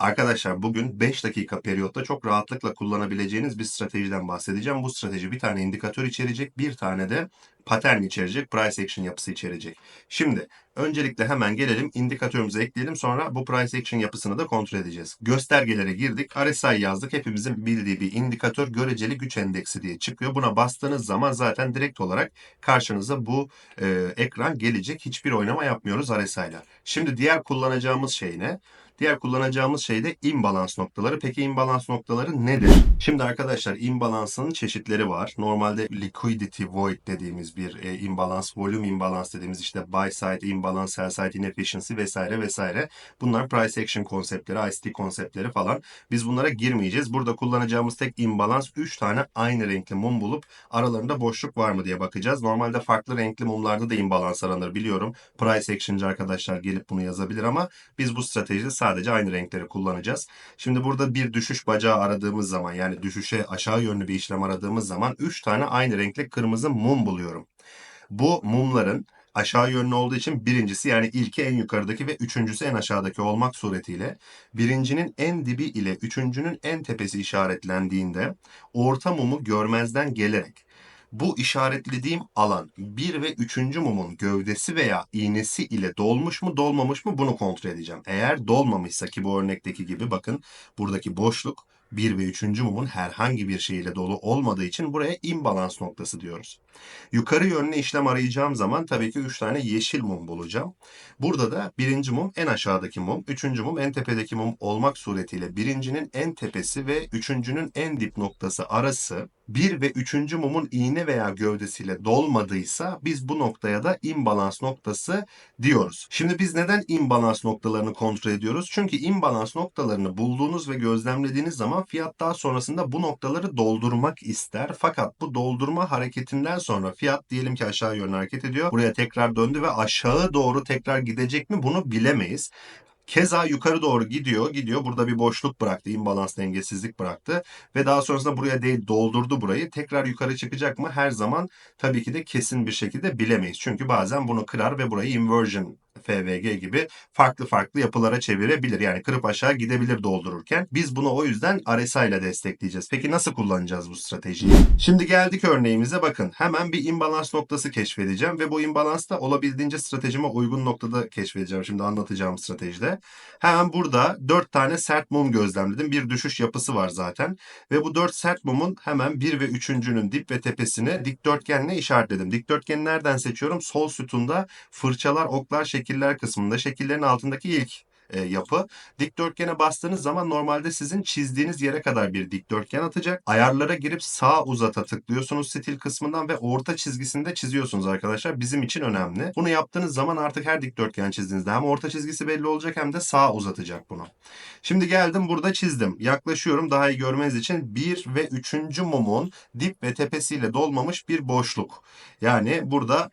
Arkadaşlar bugün 5 dakika periyotta çok rahatlıkla kullanabileceğiniz bir stratejiden bahsedeceğim. Bu strateji bir tane indikatör içerecek, bir tane de pattern içerecek, price action yapısı içerecek. Şimdi öncelikle hemen gelelim indikatörümüze ekleyelim sonra bu price action yapısını da kontrol edeceğiz. Göstergelere girdik, RSI yazdık. Hepimizin bildiği bir indikatör göreceli güç endeksi diye çıkıyor. Buna bastığınız zaman zaten direkt olarak karşınıza bu e, ekran gelecek. Hiçbir oynama yapmıyoruz RSI. Şimdi diğer kullanacağımız şey ne? Diğer kullanacağımız şey de imbalans noktaları. Peki imbalans noktaları nedir? Şimdi arkadaşlar imbalansın çeşitleri var. Normalde liquidity void dediğimiz bir e, imbalans, volume imbalans dediğimiz işte buy side imbalans, sell side inefficiency vesaire vesaire. Bunlar price action konseptleri, ICT konseptleri falan. Biz bunlara girmeyeceğiz. Burada kullanacağımız tek imbalans 3 tane aynı renkli mum bulup aralarında boşluk var mı diye bakacağız. Normalde farklı renkli mumlarda da imbalans aranır biliyorum. Price action'cı arkadaşlar gelip bunu yazabilir ama biz bu stratejide sadece aynı renkleri kullanacağız. Şimdi burada bir düşüş bacağı aradığımız zaman yani düşüşe aşağı yönlü bir işlem aradığımız zaman 3 tane aynı renkli kırmızı mum buluyorum. Bu mumların aşağı yönlü olduğu için birincisi yani ilki en yukarıdaki ve üçüncüsü en aşağıdaki olmak suretiyle birincinin en dibi ile üçüncünün en tepesi işaretlendiğinde orta mumu görmezden gelerek bu işaretlediğim alan 1 ve 3. mumun gövdesi veya iğnesi ile dolmuş mu dolmamış mı bunu kontrol edeceğim. Eğer dolmamışsa ki bu örnekteki gibi bakın buradaki boşluk 1 ve 3. mumun herhangi bir şeyle dolu olmadığı için buraya imbalans noktası diyoruz. Yukarı yönlü işlem arayacağım zaman tabii ki 3 tane yeşil mum bulacağım. Burada da birinci mum en aşağıdaki mum, üçüncü mum en tepedeki mum olmak suretiyle birincinin en tepesi ve üçüncünün en dip noktası arası 1 ve 3. mumun iğne veya gövdesiyle dolmadıysa biz bu noktaya da imbalans noktası diyoruz. Şimdi biz neden imbalans noktalarını kontrol ediyoruz? Çünkü imbalans noktalarını bulduğunuz ve gözlemlediğiniz zaman fiyat daha sonrasında bu noktaları doldurmak ister. Fakat bu doldurma hareketinden sonra fiyat diyelim ki aşağı yönlü hareket ediyor. Buraya tekrar döndü ve aşağı doğru tekrar gidecek mi bunu bilemeyiz. Keza yukarı doğru gidiyor, gidiyor. Burada bir boşluk bıraktı, imbalans dengesizlik bıraktı. Ve daha sonrasında buraya değil doldurdu burayı. Tekrar yukarı çıkacak mı? Her zaman tabii ki de kesin bir şekilde bilemeyiz. Çünkü bazen bunu kırar ve burayı inversion FVG gibi farklı farklı yapılara çevirebilir. Yani kırıp aşağı gidebilir doldururken. Biz bunu o yüzden RSI ile destekleyeceğiz. Peki nasıl kullanacağız bu stratejiyi? Şimdi geldik örneğimize bakın. Hemen bir imbalans noktası keşfedeceğim ve bu imbalans da olabildiğince stratejime uygun noktada keşfedeceğim. Şimdi anlatacağım stratejide. Hemen burada 4 tane sert mum gözlemledim. Bir düşüş yapısı var zaten. Ve bu 4 sert mumun hemen 1 ve 3.'nün dip ve tepesini dikdörtgenle işaretledim. Dikdörtgeni nereden seçiyorum? Sol sütunda fırçalar, oklar şeklinde şekiller kısmında şekillerin altındaki ilk e, yapı. Dikdörtgene bastığınız zaman normalde sizin çizdiğiniz yere kadar bir dikdörtgen atacak. Ayarlara girip sağ uzata tıklıyorsunuz stil kısmından ve orta çizgisinde çiziyorsunuz arkadaşlar. Bizim için önemli. Bunu yaptığınız zaman artık her dikdörtgen çizdiğinizde hem orta çizgisi belli olacak hem de sağ uzatacak bunu. Şimdi geldim burada çizdim. Yaklaşıyorum daha iyi görmeniz için 1 ve 3. mumun dip ve tepesiyle dolmamış bir boşluk. Yani burada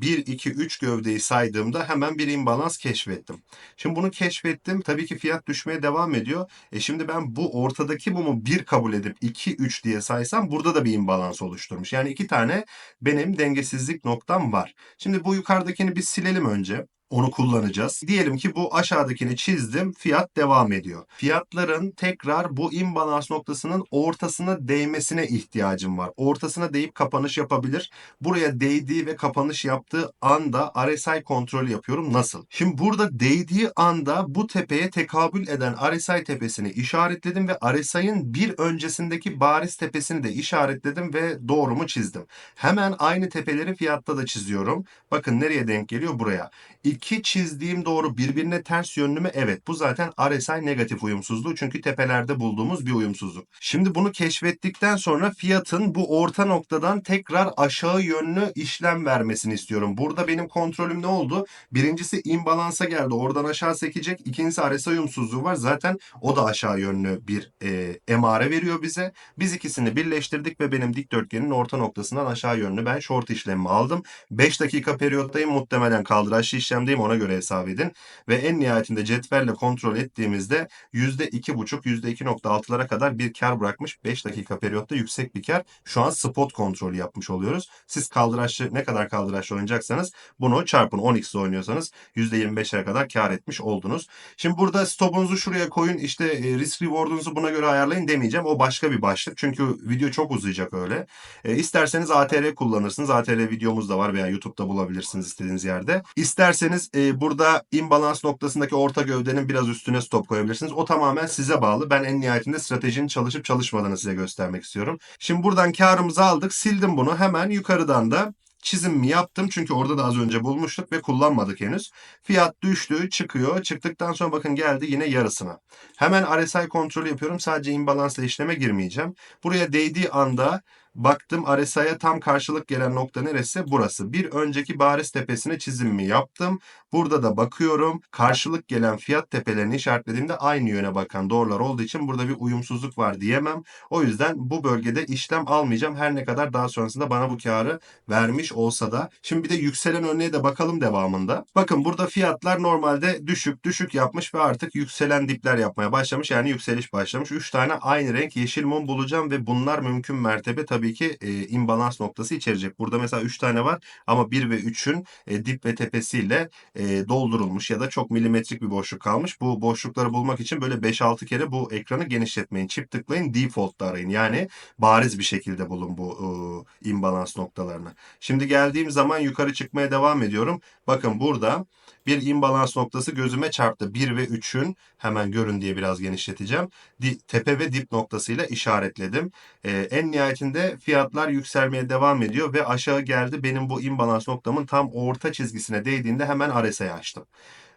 1, 2, 3 gövdeyi saydığımda hemen bir imbalans keşfettim. Şimdi bunu keşfettim. Tabii ki fiyat düşmeye devam ediyor. E şimdi ben bu ortadaki mumu 1 kabul edip 2, 3 diye saysam burada da bir imbalans oluşturmuş. Yani iki tane benim dengesizlik noktam var. Şimdi bu yukarıdakini bir silelim önce. Onu kullanacağız. Diyelim ki bu aşağıdakini çizdim. Fiyat devam ediyor. Fiyatların tekrar bu imbalans noktasının ortasına değmesine ihtiyacım var. Ortasına değip kapanış yapabilir. Buraya değdiği ve kapanış yaptığı anda RSI kontrolü yapıyorum. Nasıl? Şimdi burada değdiği anda bu tepeye tekabül eden RSI tepesini işaretledim ve RSI'ın bir öncesindeki bariz tepesini de işaretledim ve doğrumu çizdim. Hemen aynı tepeleri fiyatta da çiziyorum. Bakın nereye denk geliyor? Buraya iki çizdiğim doğru birbirine ters yönlü mü? Evet. Bu zaten RSI negatif uyumsuzluğu. Çünkü tepelerde bulduğumuz bir uyumsuzluk. Şimdi bunu keşfettikten sonra fiyatın bu orta noktadan tekrar aşağı yönlü işlem vermesini istiyorum. Burada benim kontrolüm ne oldu? Birincisi imbalansa geldi. Oradan aşağı sekecek. İkincisi RSI uyumsuzluğu var. Zaten o da aşağı yönlü bir e, emare veriyor bize. Biz ikisini birleştirdik ve benim dikdörtgenin orta noktasından aşağı yönlü ben short işlemi aldım. 5 dakika periyottayım. Muhtemelen kaldıraçlı işlemde değil mi ona göre hesap edin. Ve en nihayetinde cetvelle kontrol ettiğimizde %2,5 %2,6'lara kadar bir kar bırakmış. 5 dakika periyotta yüksek bir kar. Şu an spot kontrolü yapmış oluyoruz. Siz kaldıraçlı ne kadar kaldıraçlı oynayacaksanız bunu çarpın 10x oynuyorsanız %25'lere kadar kar etmiş oldunuz. Şimdi burada stopunuzu şuraya koyun işte e, risk reward'unuzu buna göre ayarlayın demeyeceğim. O başka bir başlık. Çünkü video çok uzayacak öyle. E, isterseniz ATR kullanırsınız. ATR videomuz da var veya YouTube'da bulabilirsiniz istediğiniz yerde. İsterseniz e, burada imbalans noktasındaki orta gövdenin biraz üstüne stop koyabilirsiniz. O tamamen size bağlı. Ben en nihayetinde stratejinin çalışıp çalışmadığını size göstermek istiyorum. Şimdi buradan karımızı aldık. Sildim bunu. Hemen yukarıdan da çizimimi yaptım. Çünkü orada da az önce bulmuştuk ve kullanmadık henüz. Fiyat düştü, çıkıyor. Çıktıktan sonra bakın geldi yine yarısına. Hemen RSI kontrolü yapıyorum. Sadece imbalansla işleme girmeyeceğim. Buraya değdiği anda baktım RSI'ye tam karşılık gelen nokta neresi? Burası. Bir önceki bariz tepesine çizimimi yaptım. Burada da bakıyorum. Karşılık gelen fiyat tepelerini işaretlediğimde aynı yöne bakan doğrular olduğu için burada bir uyumsuzluk var diyemem. O yüzden bu bölgede işlem almayacağım. Her ne kadar daha sonrasında bana bu karı vermiş olsa da. Şimdi bir de yükselen örneğe de bakalım devamında. Bakın burada fiyatlar normalde düşük düşük yapmış ve artık yükselen dipler yapmaya başlamış. Yani yükseliş başlamış. 3 tane aynı renk yeşil mum bulacağım ve bunlar mümkün mertebe tabii ki e, imbalans noktası içerecek. Burada mesela 3 tane var ama 1 ve 3'ün e, dip ve tepesiyle e, doldurulmuş ya da çok milimetrik bir boşluk kalmış. Bu boşlukları bulmak için böyle 5-6 kere bu ekranı genişletmeyin. Çift tıklayın default'ta arayın. Yani bariz bir şekilde bulun bu e, imbalans noktalarını. Şimdi geldiğim zaman yukarı çıkmaya devam ediyorum. Bakın burada bir imbalans noktası gözüme çarptı. 1 ve 3'ün hemen görün diye biraz genişleteceğim. Di, tepe ve dip noktasıyla işaretledim. Ee, en nihayetinde fiyatlar yükselmeye devam ediyor ve aşağı geldi. Benim bu imbalans noktamın tam orta çizgisine değdiğinde hemen RSI'yi açtım.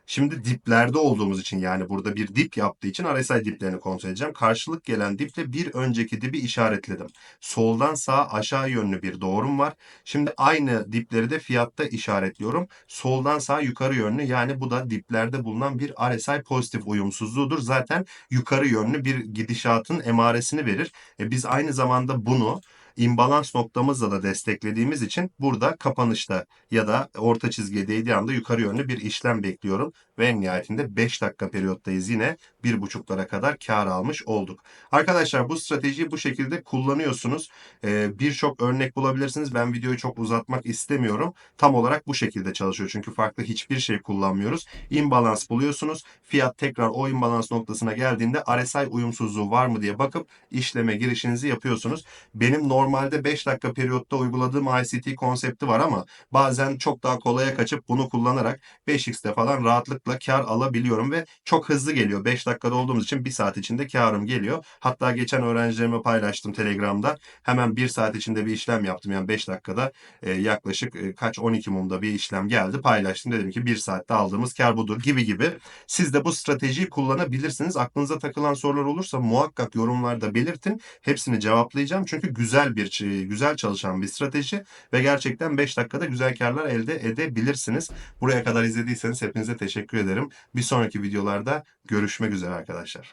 Şimdi diplerde olduğumuz için yani burada bir dip yaptığı için RSI diplerini kontrol edeceğim. Karşılık gelen diple bir önceki dibi işaretledim. Soldan sağa aşağı yönlü bir doğrum var. Şimdi aynı dipleri de fiyatta işaretliyorum. Soldan sağa yukarı yönlü yani bu da diplerde bulunan bir RSI pozitif uyumsuzluğudur. Zaten yukarı yönlü bir gidişatın emaresini verir. E biz aynı zamanda bunu imbalans noktamızla da desteklediğimiz için burada kapanışta ya da orta çizgiye değdiği anda yukarı yönlü bir işlem bekliyorum. Ve en nihayetinde 5 dakika periyottayız yine 1.5'lara kadar kar almış olduk. Arkadaşlar bu stratejiyi bu şekilde kullanıyorsunuz. Ee, Birçok örnek bulabilirsiniz. Ben videoyu çok uzatmak istemiyorum. Tam olarak bu şekilde çalışıyor. Çünkü farklı hiçbir şey kullanmıyoruz. İmbalans buluyorsunuz. Fiyat tekrar o imbalans noktasına geldiğinde RSI uyumsuzluğu var mı diye bakıp işleme girişinizi yapıyorsunuz. Benim normalde 5 dakika periyotta uyguladığım ICT konsepti var ama bazen çok daha kolaya kaçıp bunu kullanarak 5x'te falan rahatlıkla kar alabiliyorum ve çok hızlı geliyor. 5 dakikada olduğumuz için 1 saat içinde karım geliyor. Hatta geçen öğrencilerime paylaştım Telegram'da. Hemen 1 saat içinde bir işlem yaptım. Yani 5 dakikada e, yaklaşık e, kaç 12 mumda bir işlem geldi. Paylaştım. Dedim ki 1 saatte aldığımız kar budur gibi gibi. Siz de bu stratejiyi kullanabilirsiniz. Aklınıza takılan sorular olursa muhakkak yorumlarda belirtin. Hepsini cevaplayacağım. Çünkü güzel bir güzel çalışan bir strateji ve gerçekten 5 dakikada güzel karlar elde edebilirsiniz. Buraya kadar izlediyseniz hepinize teşekkür ederim. Bir sonraki videolarda görüşmek üzere arkadaşlar.